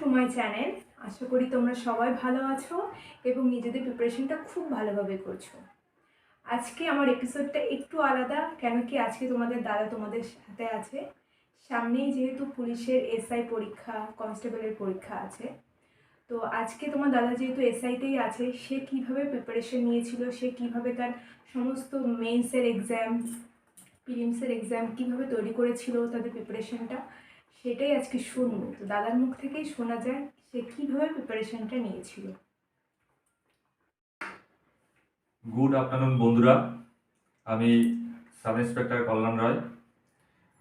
To my channel আশা করি তোমরা সবাই ভালো আছো এবং নিজেদের প্রিপারেশনটা খুব ভালোভাবে করছ। আজকে আমার এপিসোডটা একটু আলাদা, কেন কি আজকে তোমাদের দাদা তোমাদের সাথে আছে। সামনেই যেহেতু পুলিশের এসআই পরীক্ষা, কনস্টেবলের পরীক্ষা আছে। তো আজকে তোমার দাদা যেহেতু এসআইতেই আছে, সে কীভাবে প্রিপারেশন নিয়েছিল, সে কীভাবে তার সমস্ত মেন্সের এক্সাম প্রিলিমসের এক্সাম কীভাবে তৈরি করেছিল, তাদের প্রিপারেশনটা সেটাই আজকে শুনব। তো দাদার মুখ থেকেই শোনা যায় সে কীভাবে প্রিপারেশনটা নিয়েছিল। গুড আফটারনুন বন্ধুরা। আমি সাব ইন্সপেক্টর কল্যাণ রায়।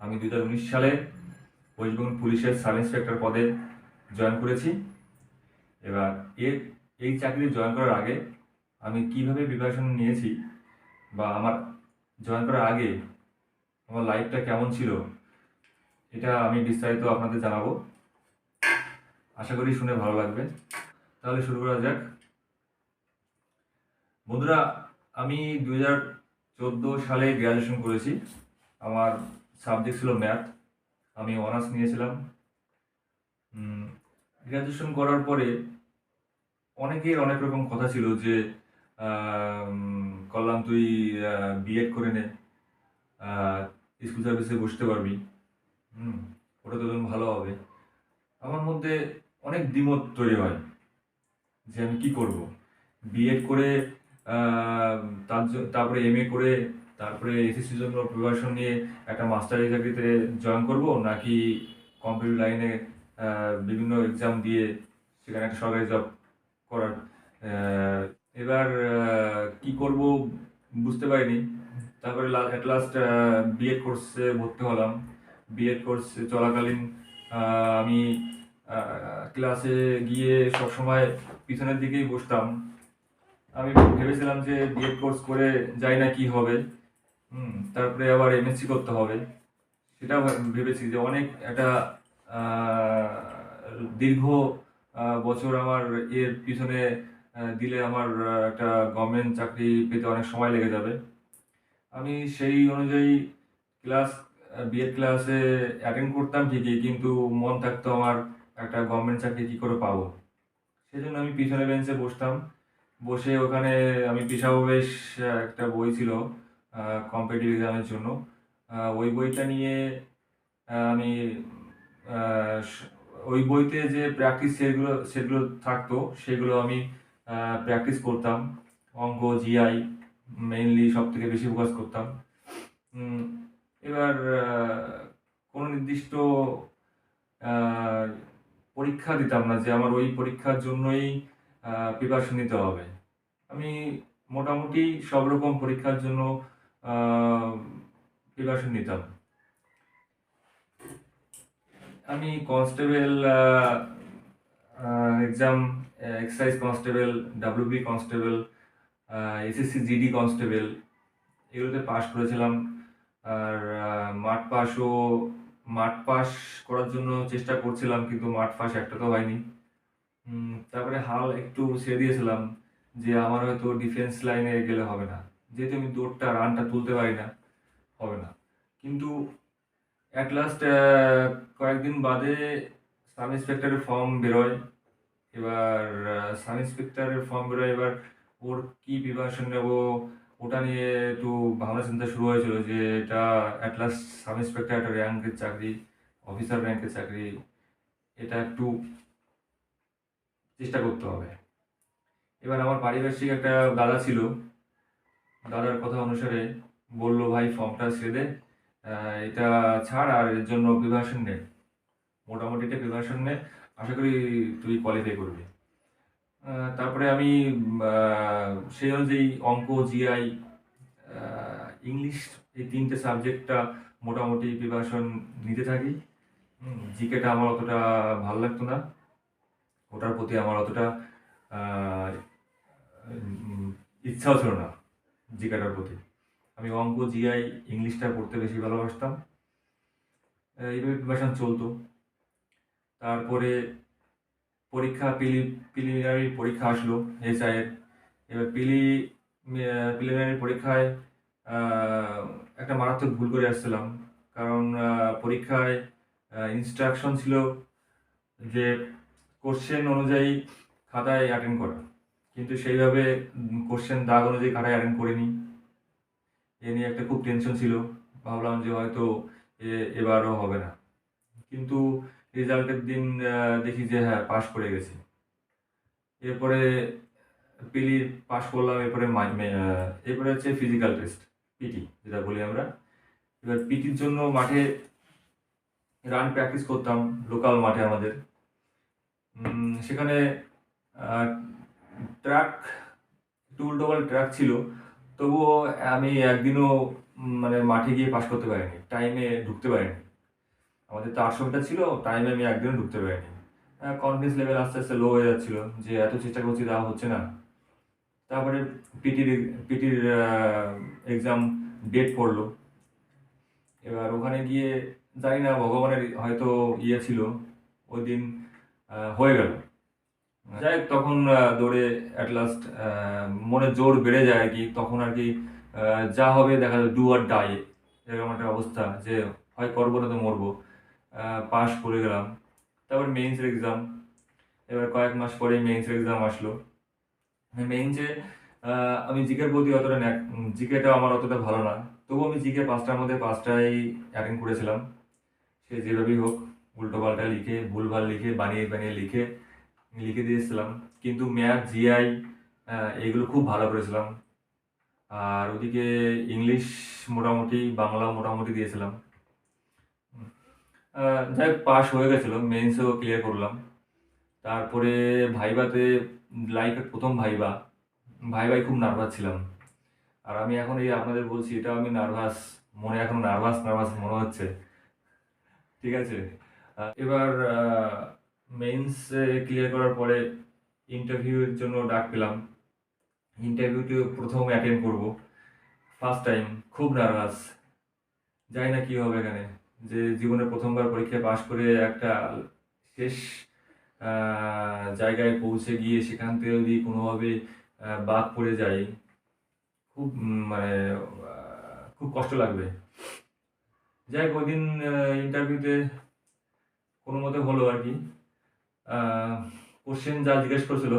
আমি দু হাজার উনিশ সালে ওয়েস্টবেঙ্গল পুলিশের সাব ইন্সপেক্টর পদে জয়েন করেছি। এবার এর, এই চাকরি জয়েন করার আগে আমি কীভাবে প্রিপারেশন নিয়েছি বা আমার জয়েন করার আগে আমার লাইফটা কেমন ছিল এটা আমি বিস্তারিত আপনাদের জানাব। আশা করি শুনে ভালো লাগবে। তাহলে শুরু করা যাক। বন্ধুরা, আমি দু হাজার চোদ্দ সালে গ্র্যাজুয়েশন করেছি। আমার সাবজেক্ট ছিল ম্যাথ আমি অনার্স নিয়েছিলাম। গ্র্যাজুয়েশন করার পরে অনেকের অনেক রকম কথা ছিল যে কল্যাণ তুই বিএড করে নে। স্কুল সার্ভিসে বসতে পারবি। হুম, ওটা তো ভালো হবে। আমার মধ্যে অনেক দ্বিমত তৈরি হয় যে আমি কি করব। বিএড করে তার তারপরে এম এ করে, তারপরে এসএসসির জন্য প্রিপারেশন নিয়ে একটা মাস্টারি চাকরিতে জয়েন করব, নাকি কম্পিউটার লাইনে বিভিন্ন এক্সাম দিয়ে সেখানে একটা সরকারি জব করার। এবার কি করব বুঝতে পারিনি। তারপরে অ্যাট লাস্ট বিএড কোর্সে ভর্তি হলাম। বিএড কোর্স চলাকালীন আমি ক্লাসে গিয়ে সবসময় পিছনের দিকেই বসতাম। আমি ভেবেছিলাম যে বিএড কোর্স করে যাই না কি হবে। তারপরে আবার এমএসসি করতে হবে। সেটা ভেবেছি যে অনেক একটা দীর্ঘ বছর আমার এর পিছনে দিলে আমার একটা গভর্নমেন্ট চাকরি পেতে অনেক সময় লেগে যাবে। আমি সেই অনুযায়ী ক্লাস বিএড ক্লাসে অ্যাটেন্ড করতাম ঠিকই, কিন্তু মন থাকতো আমার একটা গভর্নমেন্ট চাকরি কী করে পাবো। সেই জন্য আমি পিছনে বেঞ্চে বসতাম। বসে ওখানে আমি পেশাবেশ একটা বই ছিল কম্পিটিটিভ এক্সামের জন্য। ওই বইটা নিয়ে আমি ওই বইতে যে প্র্যাকটিস সেগুলো সেগুলো থাকতো, সেগুলো আমি প্র্যাকটিস করতাম। অঙ্ক জিআই মেইনলি সব থেকে বেশি ফোকাস করতাম। এবার কোনো নির্দিষ্ট পরীক্ষা দিতাম না যে আমার ওই পরীক্ষার জন্যই প্রিপারেশন নিতে হবে। আমি মোটামুটি সব রকম পরীক্ষার জন্য প্রিপারেশন নিতাম। আমি constable exam excise constable WB constable SSC GD constable এগুলোতে পাশ করেছিলাম। আর মাঠ পাসও মাঠ পাস করার জন্য চেষ্টা করছিলাম, কিন্তু মাঠ পাস একটা তো হয়নি। তারপরে হাল একটু ছেড়ে দিয়েছিলাম যে আমার হয়তো ডিফেন্স লাইনে গেলে হবে না। যেহেতু আমি দৌড়টা রানটা তুলতে পারি না, হবে না। কিন্তু অ্যাট লাস্ট কয়েকদিন বাদে সাব ইন্সপেক্টরের ফর্ম বেরোয়। এবার সাব ইন্সপেক্টরের ফর্ম বেরোয়, এবার ওর কী প্রিপারেশন নেব ওটা নিয়ে একটু ভাবনা চিন্তা শুরু হয়েছিল যে এটা অ্যাট লাস্ট সাব ইন্সপেক্টর একটা র্যাঙ্কের চাকরি অফিসার র্যাঙ্কের চাকরি, এটা একটু চেষ্টা করতে হবে। এবার আমার পারিপার্শ্বিক একটা দাদা ছিল, দাদার কথা অনুসারে বলল, ভাই ফর্মটা ছেড়ে দে এটা ছাড় আর এর জন্য প্রিপারেশন নে। মোটামুটি একটা প্রিপারেশন নে, আশা করি তুই কোয়ালিফাই করবি। তারপরে আমি সেই অনুযায়ী অঙ্ক জিআই ইংলিশ এই তিনটে সাবজেক্টটা মোটামুটি প্রিপারেশন নিতে থাকি। জিকেটা আমার অতটা ভালো লাগতো না। ওটার প্রতি আমার অতটা ইচ্ছাও ছিল না জিকেটার প্রতি। আমি অঙ্ক, জিআই, ইংলিশটা পড়তে বেশি ভালোবাসতাম। এইভাবে প্রিপারেশন চলতো। তারপরে পরীক্ষা পিলি প্রিলিমিনারি পরীক্ষা আসলো এসআইয়ের এবার পিলি প্রিলিমিনারি পরীক্ষায় একটা মারাত্মক ভুল করে আসছিলাম। কারণ পরীক্ষায় ইনস্ট্রাকশন ছিল যে কোশ্চেন অনুযায়ী খাতায় অ্যাটেন্ড করা। কিন্তু সেইভাবে কোশ্চেন দাগ অনুযায়ী খাতায় অ্যাটেন্ড করিনি। এ নিয়ে একটা খুব টেনশন ছিল। ভাবলাম যে হয়তো এবারও হবে না। কিন্তু রেজাল্টের দিন দেখি যে হ্যাঁ পাশ করে গেছি। এরপরে, পিলি পাশ করলাম, এরপরে এরপরে হচ্ছে ফিজিক্যাল টেস্ট পিটি যেটা বলি আমরা। এবার পিটির জন্য মাঠে রান প্র্যাকটিস করতাম লোকাল মাঠে আমাদের। সেখানে ট্র্যাক একটু উল্টোপাল ট্র্যাক ছিল। তবুও আমি একদিনও মানে মাঠে গিয়ে পাস করতে পারিনি। টাইমে ঢুকতে পারিনি। আমাদের তো আটশো ছিল টাইমে আমি একদিনও ঢুকতে পারিনি। কনফিডেন্স লেভেল আস্তে আস্তে লো হয়ে যাচ্ছিল, যে এত চেষ্টা করছি, তা হচ্ছে না। তারপরে পিটির পিটির এক্সাম ডেট পড়ল। এবার ওখানে গিয়ে জানি না, ভগবানের হয়তো ইয়ে ছিল, ওই দিন হয়ে গেল। যাই তখন দৌড়ে অ্যাট লাস্ট মনে জোর বেড়ে যায় আর কি। তখন আর কি যা হবে দেখা যাবে ডু আর ডাই এরকম একটা অবস্থা যে হয় করব না তো মরবো। পাস করে গেলাম। তারপর মেইনসের এক্সাম এবার কয়েক মাস পরে মেইনসের এক্সাম আসলো। মেইনসে আমি জিকের প্রতি অতটা জিকেটা আমার অতটা ভালো না। তবু আমি জিকে পাঁচটার মধ্যে পাঁচটাই অ্যাটেন্ড করেছিলাম। সে যেভাবেই হোক, উল্টো পাল্টা লিখে, ভুলভাল লিখে, বানিয়ে বানিয়ে লিখে লিখে দিয়েছিলাম। কিন্তু ম্যাথ, জিআই এগুলো খুব ভালো করেছিলাম। আর ওদিকে ইংলিশ মোটামুটি বাংলা মোটামুটি দিয়েছিলাম। যাই পাস হয়ে গেছিল মেন্সও ক্লিয়ার করলাম। তারপরে ভাইবাতে লাইফের প্রথম ভাইবা ভাইবাই খুব নার্ভাস ছিলাম। আর আমি এখন এই আপনাদের বলছি এটা আমি নার্ভাস মনে এখন নার্ভাস নার্ভাস মনে হচ্ছে। ঠিক আছে? এবার মেইনস ক্লিয়ার করার পরে ইন্টারভিউর জন্য ডাক পেলাম। ইন্টারভিউতে প্রথম অ্যাটেন্ড করব। ফার্স্ট টাইম খুব নার্ভাস জানি না কী হবে এখানে। যে জীবনে প্রথমবার পরীক্ষায় পাশ করে একটা শেষ জায়গায় পৌঁছে গিয়ে সেখান থেকে যদি কোনোভাবে বাদ পড়ে যাই খুব মানে খুব কষ্ট লাগবে। যাই হোক, ওইদিন ইন্টারভিউতে কোনো মতে হলো আর কি। কোশ্চেন যা জিজ্ঞেস করছিল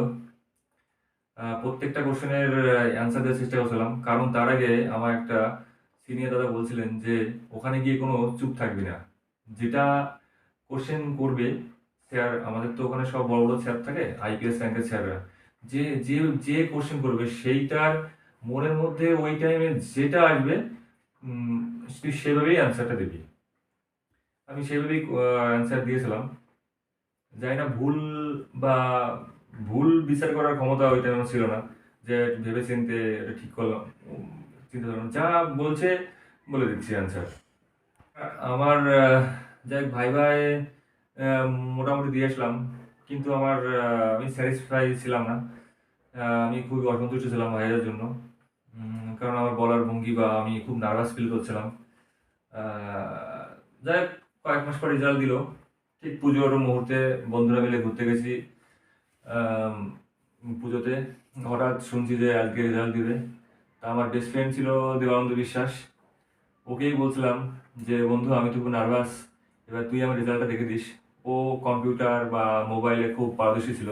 প্রত্যেকটা কোশ্চেনের অ্যান্সার দেওয়ার চেষ্টা করছিলাম। কারণ তার আগে আমার একটা সিনিয়র দাদা বলছিলেন যে, ওখানে গিয়ে কোনো চুপ থাকবি না। যেটা কোশ্চেন করবে স্যার আমাদের তো ওখানে সব বড় বড় স্যার থাকে আইপিএস র্যাঙ্কের স্যাররা যে যে যে কোশ্চেন করবে, সেইটার মনের মধ্যে ওই টাইমে যেটা আসবে তুই সেভাবেই অ্যান্সারটা দিবি। আমি সেভাবেই অ্যান্সার দিয়েছিলাম। যাই না, ভুল বা ভুল বিচার করার ক্ষমতা ওই টাইমে ছিল না। যে ভেবে চিনতে এটা ঠিক করলাম চিন্তা করলাম যা বলছে, বলে দিচ্ছি অ্যান্সার আমার যাই ভাই ভাই মোটামুটি দিয়ে আসলাম। কিন্তু আমার আমি স্যাটিসফাই ছিলাম না। আমি খুবই অসন্তুষ্ট ছিলাম ভাইয়ের জন্য। কারণ আমার বলার ভঙ্গি বা আমি খুব নার্ভাস ফিল করছিলাম। যাই হোক, কয়েক মাস পর রেজাল্ট দিল। ঠিক পুজোর মুহূর্তে বন্ধুরা মিলে ঘুরতে গেছি। পুজোতে। হঠাৎ শুনছি যে আজকে রেজাল্ট দিবে। তা আমার বেস্ট ফ্রেন্ড ছিল দেবানন্দ বিশ্বাস। ওকেই বলছিলাম যে বন্ধু আমি তো খুব নার্ভাস এবার তুই আমার রেজাল্টটা দেখে দিস। ও কম্পিউটার বা মোবাইলে খুব পারদর্শী ছিল।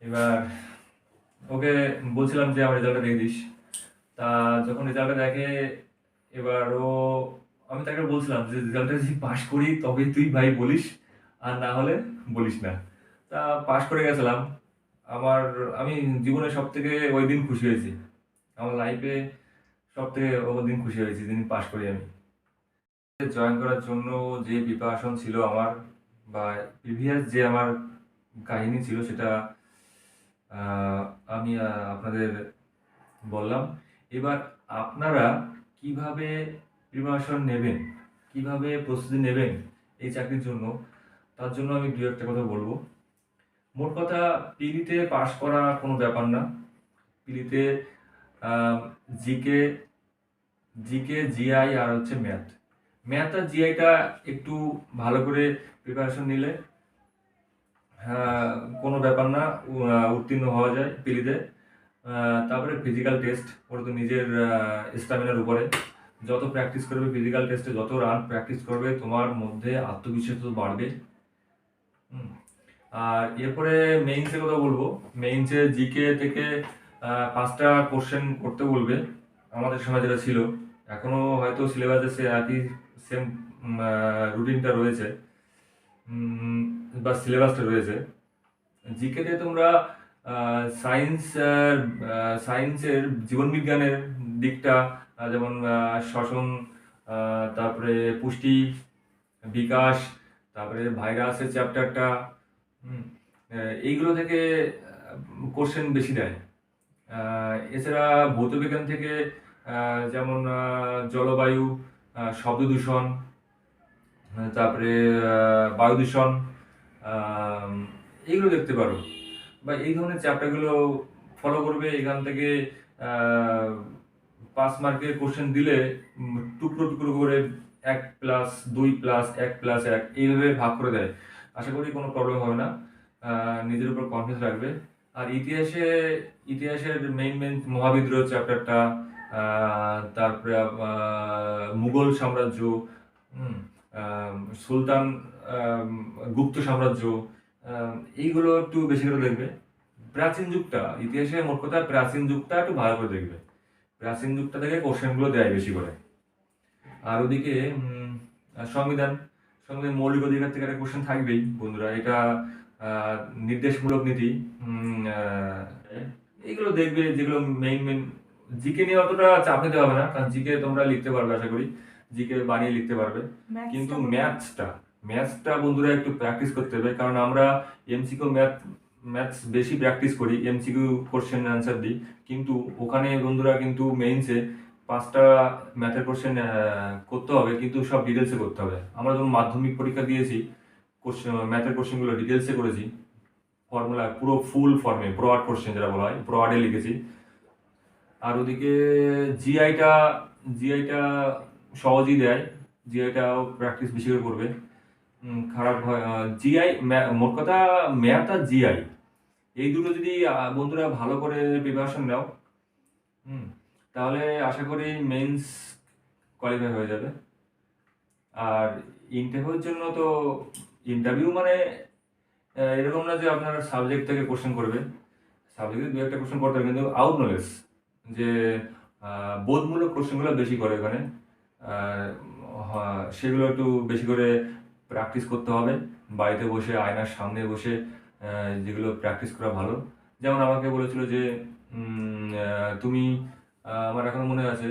এবার ওকে বলছিলাম যে, আমার রেজাল্টটা দেখে দিস। তা যখন রেজাল্টটা দেখে, এবার ও, আমি তাকে বলছিলাম যে রেজাল্টটা যদি পাশ করি তবে তুই ভাই বলিস, আর না হলে বলিস না। তা পাশ করে গেছিলাম। আমার, আমি জীবনে সব থেকে ওই দিন খুশি হয়েছি। আমার লাইফে সব থেকে ওই দিন খুশি হয়েছি যেদিন পাশ করি আমি। জয়েন করার জন্য যে প্রিপারেশন ছিল আমার বা প্রিভিয়াস যে আমার কাহিনী ছিল সেটা আমি আপনাদের বললাম। এবার আপনারা কীভাবে প্রিপারেশন নেবেন, কীভাবে প্রস্তুতি নেবেন এই চাকরির জন্য, তার জন্য আমি দু একটা কথা বলব। মোট কথা পিলিতে পাশ করা কোনো ব্যাপার না। পিলিতে জিকে জিকে, জিআই আর হচ্ছে ম্যাথ ম্যাথ আর জিআইটা একটু ভালো করে প্রিপারেশন নিলে আহ, কোনো ব্যাপার না উত্তীর্ণ হওয়া যায় পিলিতে। তারপরে ফিজিক্যাল টেস্ট ওটা তো নিজের স্টামিনার উপরে। যত প্র্যাকটিস করবে ফিজিক্যাল টেস্টে যত রান প্র্যাকটিস করবে তোমার মধ্যে আত্মবিশ্বাস তো বাড়বে। আর এরপরে মেইনসের কথা বলব। মেইনসে জিকে থেকে পাঁচটা কোশ্চেন করতে বলবে আমাদের সময় যেটা ছিল। এখনও হয়তো সিলেবাসে সে একই সেম রুটিনটা রয়েছে। বা সিলেবাসটা রয়েছে। জিকেতে তোমরা সায়েন্স সায়েন্সের জীবনবিজ্ঞানের দিকটা যেমন শ্বসন তারপরে পুষ্টি, বিকাশ, তারপরে ভাইরাসের চ্যাপ্টারটা এইগুলো থেকে কোশ্চেন বেশি দেয়। এছাড়া ভৌতবিজ্ঞান থেকে যেমন জলবায়ু শব্দ দূষণ তারপরে বায়ু দূষণ আহ, এইগুলো দেখতে পারো। বা এই ধরনের চ্যাপ্টারগুলো ফলো করবে এখান থেকে পাঁচ মার্কের কোশ্চেন দিলে টুকরো টুকরো করে এক প্লাস দুই প্লাস এক প্লাস এক এইভাবে ভাগ করে দেয়। আশা করি কোনো প্রবলেম হবে না। নিজের উপর কনফিডেন্স রাখবে। আর ইতিহাসে ইতিহাসের মেইন মেইন মহাবিদ্রোহ চ্যাপ্টারটা তারপরে মুঘল সাম্রাজ্য সুলতান গুপ্ত সাম্রাজ্য এইগুলো একটু বেশি করে দেখবে। প্রাচীন যুগটা, ইতিহাসে মোট কথা প্রাচীন যুগটা একটু ভালো করে দেখবে। প্রাচীন যুগটা থেকে কোশ্চেনগুলো দেয় বেশি করে। আর ওদিকে সংবিধান সংবিধান মৌলিক অধিকার থেকে একটা কোশ্চেন থাকবেই, বন্ধুরা। এটা নির্দেশমূলক নীতি এইগুলো দেখবে, যেগুলো মেইন মেইন জিকে নিয়ে অতটা চাপ নিতে হবে না কারণ জিকে তোমরা লিখতে পারবে আশা করি। জিকে বানিয়ে লিখতে পারবে। কিন্তু ম্যাথসটা ম্যাথসটা বন্ধুরা একটু প্র্যাকটিস করতে হবে কারণ আমরা এমসিকিউ ম্যাথ ম্যাথস বেশি প্র্যাকটিস করি এমসিকিউ কোশ্চেন অ্যান্সার দিই। কিন্তু ওখানে বন্ধুরা কিন্তু মেইনসে পাঁচটা ম্যাথের কোশ্চেন করতে হবে কিন্তু সব ডিটেলসে করতে হবে। আমরা যখন মাধ্যমিক পরীক্ষা দিয়েছি কোশ্চেন ম্যাথের কোশ্চেনগুলো ডিটেলসে করেছি। ফর্মুলা পুরো ফুল ফর্মে ব্রড কোশ্চেন যেটা বলা হয় ব্রডে লিখেছি। আর ওদিকে জিআইটা জিআইটা সহজই দেয়। জিআইটাও প্র্যাকটিস বেশি করে করবে। খারাপ হয় জিআই মোট কথা ম্যাথ আর জিআই। এই দুটো যদি বন্ধুরা ভালো করে প্রিপারেশন নাও, হুম, তাহলে আশা করি মেন্স কোয়ালিফাই হয়ে যাবে। আর ইন্টারভিউর জন্য তো ইন্টারভিউ মানে এরকম না যে আপনার সাবজেক্ট থেকে কোশ্চেন করবে সাবজেক্টে দু একটা কোশ্চেন করতে হবে, কিন্তু আউট নলেজ যে বোধমূলক কোশ্চেনগুলো বেশি করে হ- সেগুলো একটু বেশি করে প্র্যাকটিস করতে হবে। বাড়িতে বসে, আয়নার সামনে বসে যেগুলো প্র্যাকটিস করা ভালো। যেমন আমাকে বলেছিল যে তুমি আমার এখন মনে আছে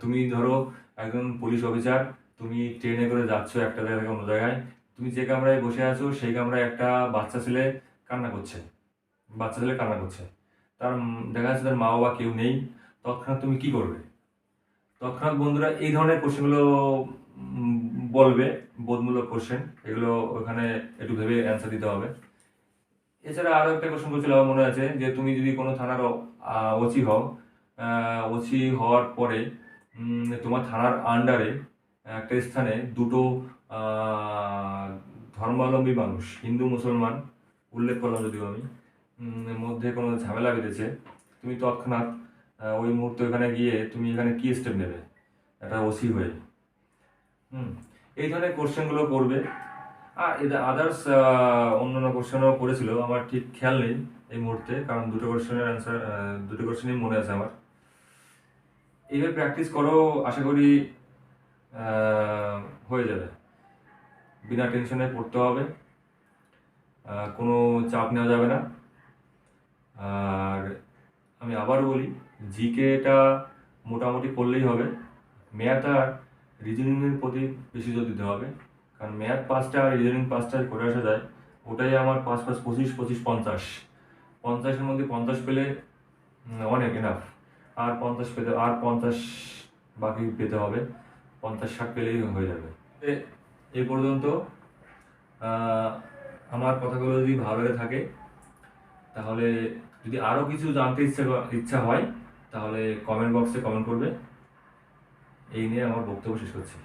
তুমি ধরো একজন পুলিশ অফিসার তুমি ট্রেনে করে যাচ্ছ একটা জায়গা থেকে অন্য জায়গায়। তুমি যে কামরায় বসে আছো, সেই কামরায় একটা বাচ্চা ছেলে কান্না করছে। বাচ্চা ছেলে কান্না করছে। তার দেখা যাচ্ছে তার মা বাবা কেউ নেই, তৎক্ষণাৎ তুমি কি করবে? তৎক্ষণাৎ বন্ধুরা এই ধরনের কোশ্চেনগুলো বলবে, বোধমূলক কোশ্চেন, এগুলো ওখানে একটু ভেবে অ্যান্সার দিতে হবে। এছাড়া আরও একটা কোশ্চেন করছিল, আমার মনে আছে যে তুমি যদি কোনো থানার ওসি হও ওসি হওয়ার পরে তোমার থানার আন্ডারে একটা স্থানে দুটো ধর্মাবলম্বী মানুষ, হিন্দু, মুসলমান, উল্লেখ করলাম যদিও আমি মধ্যে কোনো ঝামেলা বেঁধেছে, তুমি তৎক্ষণাৎ ওই মুহূর্তে ওখানে গিয়ে তুমি এখানে কি স্টেপ নেবে? একটা ওসি হয়ে হুম, এই ধরনের কোশ্চেনগুলো করবে। আর এটা আদার্স অন্যান্য কোশ্চেনও করেছিল, আমার ঠিক খেয়াল নেই এই মুহূর্তে, কারণ দুটো কোশ্চেনের অ্যান্সার দুটো কোশ্চেনই মনে আছে আমার। এইভাবে প্র্যাকটিস করো, আশা করি হয়ে যাবে। বিনা টেনশনে পড়তে হবে। কোনো চাপ নেওয়া যাবে না। আর আমি আবারও বলি জিকেটা মোটামুটি করলেই হবে। ম্যাথ আর রিজনিংয়ের প্রতি বেশি জোর দিতে হবে। কারণ ম্যাথ পাঁচটা আর রিজনিং পাঁচটা করে আসা যায়। ওটাই আমার পাঁচ পাঁচ পঁচিশ পঁচিশ, পঞ্চাশ। পঞ্চাশের মধ্যে পঞ্চাশ পেলে অনেক এনাফ আর পঞ্চাশ পেতে, আর পঞ্চাশ বাকি পেতে হবে। পঞ্চাশ, ষাট পেলেই হয়ে যাবে। এ- পর্যন্ত আমার কথাগুলো যদি ভালো থাকে, তাহলে যদি আরও কিছু জানতে ইচ্ছা ইচ্ছা হয়, তাহলে কমেন্ট বক্সে কমেন্ট করবে। এই নিয়ে আমার বক্তব্য শেষ করছি।